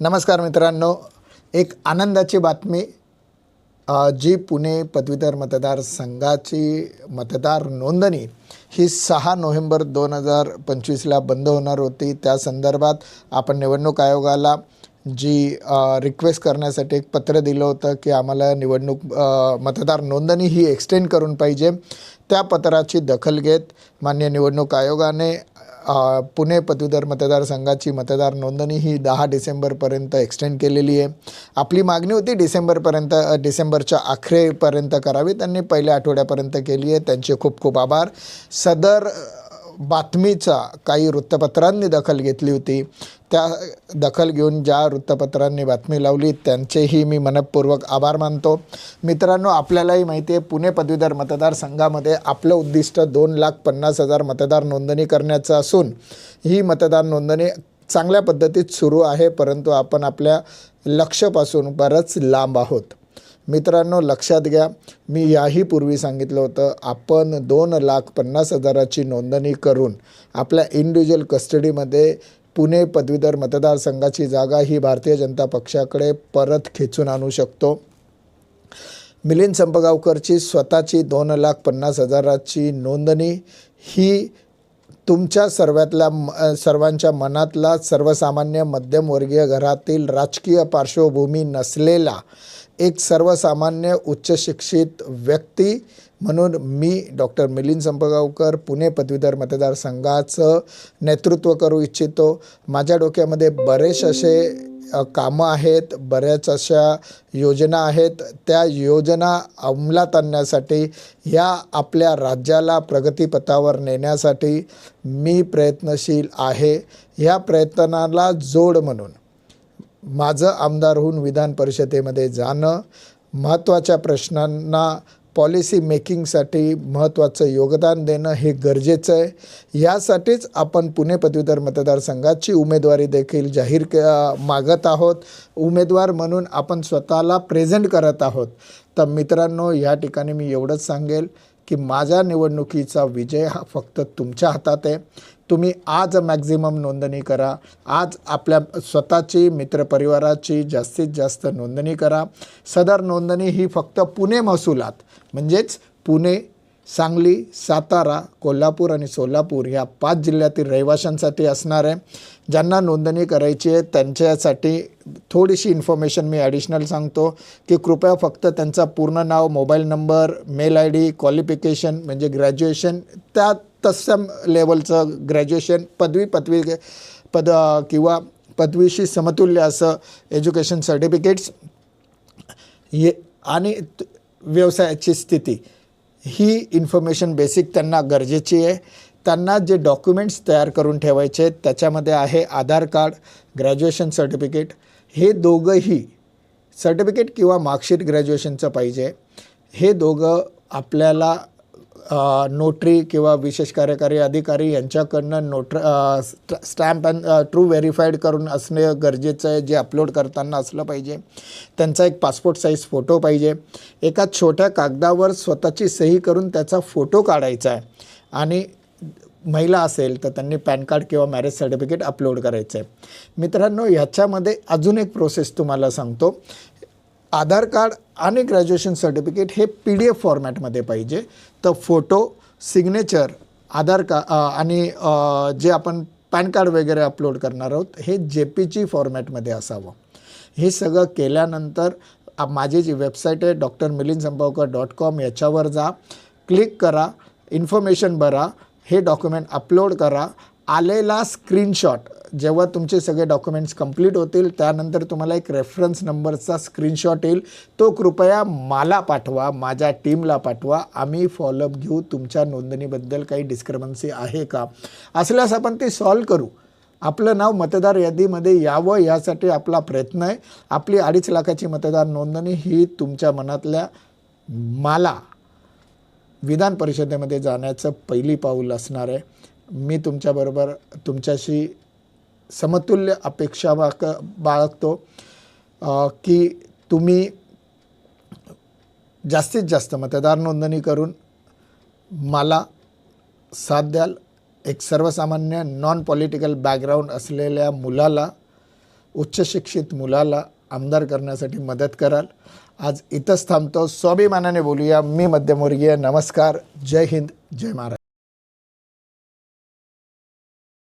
नमस्कार मित्रांनो. एक आनंदाची बातमी. जी पुणे पदवीधर मतदारसंघाची मतदार नोंदणी ही सहा नोव्हेंबर दोन हजार पंचवीसला बंद होणार होती. त्या संदर्भात आपण निवडणूक आयोगाला जी रिक्वेस्ट करण्यासाठी एक पत्र दिलं होतं की आम्हाला निवडणूक मतदार नोंदणी ही एक्सटेंड करून पाहिजे. त्या पत्राची दखल घेत मान्य निवडणूक आयोगाने पुणे पदवीधर मतदारसंघाची मतदार नोंदणी ही दहा डिसेंबरपर्यंत एक्सटेंड केलेली आहे. आपली मागणी होती डिसेंबरपर्यंत डिसेंबरच्या अखेरपर्यंत करावी. त्यांनी पहिल्या आठवड्यापर्यंत केली आहे. त्यांचे खूप खूप आभार. सदर बातमीचा काही वृत्तपत्रांनी दखल घेतली होती. त्या दखल घेऊन ज्या वृत्तपत्रांनी बातमी लावली त्यांचेही मी मनपूर्वक आभार मानतो. मित्रांनो आपल्यालाही माहिती आहे पुणे पदवीधर मतदारसंघामध्ये आपलं उद्दिष्ट दोन लाख पन्नास हजार मतदार नोंदणी करण्याचं असून ही मतदार नोंदणी चांगल्या पद्धतीत सुरू आहे परंतु आपण आपल्या लक्ष्यापासून बरंच लांब आहोत. मित्रांनो लक्षात घ्या मी याही पूर्वी सांगितलं होतं आपण दोन लाख पन्नास हजाराची नोंदणी करून आपल्या इंडिव्हिज्युअल कस्टडीमध्ये पुणे पदवीधर मतदारसंघाची जागा ही भारतीय जनता पक्षाकडे परत खेचून आणू शकतो. मिलिंद संपगावकरची स्वतःची दोन लाख पन्नास हजाराची नोंदणी ही तुमच्या सर्वातल्या म- सर्वांच्या मनातला सर्वसामान्य मध्यमवर्गीय घरातील राजकीय पार्श्वभूमी नसलेला एक सर्वसामान्य उच्चशिक्षित व्यक्ती म्हणून मी डॉक्टर मिलिंद संपगावकर पुणे पदवीधर मतदारसंघाचं नेतृत्व करू इच्छितो. माझ्या डोक्यामध्ये बरेच असे कामं आहेत बऱ्याच अशा योजना आहेत. त्या योजना अंमलात आणण्यासाठी ह्या आपल्या राज्याला प्रगतीपथावर नेण्यासाठी मी प्रयत्नशील आहे. ह्या प्रयत्नाला जोड म्हणून माझं आमदार होऊन विधान परिषदेमध्ये जाणं महत्त्वाच्या प्रश्नांना पॉलिसी मेकिंगसाठी महत्त्वाचं योगदान देणं हे गरजेचं आहे. यासाठीच आपण पुणे पदवीधर मतदारसंघाची उमेदवारी देखील जाहीर क मागत आहोत. उमेदवार म्हणून आपण स्वतःला प्रेझेंट करत आहोत. तर मित्रांनो या ठिकाणी मी एवढंच सांगेल की माझ्या निवडणुकीचा विजय हा फक्त तुमच्या हातात आहे. तुम्ही आज मॅक्झिमम नोंदणी करा. आज आपल्या स्वतःची मित्रपरिवाराची जास्तीत जास्त नोंदणी करा. सदर नोंदणी ही फक्त पुणे महसुलात म्हणजेच पुणे सांगली सातारा कोल्हापूर आणि सोलापूर या पाच जिल्ह्यातील रहिवाशांसाठी असणार आहे. ज्यांना नोंदणी करायची आहे त्यांच्यासाठी थोडीशी इन्फॉर्मेशन मी ॲडिशनल सांगतो की कृपया फक्त त्यांचा पूर्ण नाव mobile number mail I D qualification म्हणजे ग्रॅज्युएशन त्या तत्सम लेवलचं ग्रॅज्युएशन पदवी पदवी पद किंवा पदवीशी समतुल्य असं एज्युकेशन सर्टिफिकेट्स हे आणि त- व्यवसायाची स्थिती. ही इन्फॉर्मेशन बेसिक त्यांना गरजेची आहे. त्यांना जे डॉक्युमेंट्स तयार करून ठेवायचे आहेत त्याच्यामध्ये आहे आधार कार्ड ग्रॅज्युएशन सर्टिफिकेट हे दोघंही सर्टिफिकेट किंवा मार्कशीट ग्रॅज्युएशनचं पाहिजे. हे दोघं आपल्याला नोटरी किंवा विशेष कार्यकारी अधिकारी यांच्याकडनं नोटर स्ट- स्टॅम्प अँड ट्रू व्हेरीफाईड करून असणे गरजेचं आहे जे अपलोड करताना असलं पाहिजे. त्यांचा एक पासपोर्ट साईज फोटो पाहिजे. एका छोट्या कागदावर स्वतःची सही करून त्याचा फोटो काढायचा आहे. आणि महिला असेल तर त्यांनी पॅन कार्ड किंवा मॅरेज सर्टिफिकेट अपलोड करायचं आहे मित्रांनो ह्याच्यामध्ये अजून एक प्रोसेस तुम्हाला सांगतो. आधार कार्ड आणि ग्रॅज्युएशन सर्टिफिकेट हे पी डी एफ फॉर्मॅटमध्ये पाहिजे. तर फोटो सिग्नेचर आधार का आणि जे आपण पॅन कार्ड वगैरे अपलोड करणार आहोत हे जे पीची फॉर्मॅटमध्ये असावं. हे सगळं केल्यानंतर माझी जी वेबसाईट आहे doctor Milind Sampavkar dot com याच्यावर जा. क्लिक करा इन्फॉर्मेशन भरा हे डॉक्युमेंट अपलोड करा. आलेला स्क्रीनशॉट जेव्हा तुमचे सगळे डॉक्युमेंट्स कंप्लीट होतील त्यानंतर तुम्हाला एक रेफरन्स नंबरचा स्क्रीनशॉट येईल. तो कृपया मला पाठवा माझ्या टीमला पाठवा. आम्ही फॉलोअप घेऊ. तुमच्या नोंदणीबद्दल काही डिस्क्रमन्सी आहे का? असल्यास आपण ते सॉल्व करू. आपलं नाव मतदार यादीमध्ये यावं यासाठी आपला प्रयत्न आहे. आपली अडीच लाखाची मतदार नोंदणी ही तुमच्या मनातल्या मला विधान परिषदेमध्ये जाण्याचं पहिली पाऊल असणार आहे. मी तुमच्याबरोबर तुमच्याशी समतुल्य अपेक्षा बाक बाळगतो की तुम्ही जास्तीत जास्त मतदार नोंदणी करून मला साथ द्याल. एक सर्वसामान्य नॉन पॉलिटिकल बॅकग्राऊंड असलेल्या मुलाला उच्च शिक्षित मुलाला आमदार करण्यासाठी मदत कराल. आज इथंच थांबतो. स्वाभिमानाने बोलूया. मी मध्यमवर्गीय. नमस्कार. जय हिंद. जय महाराज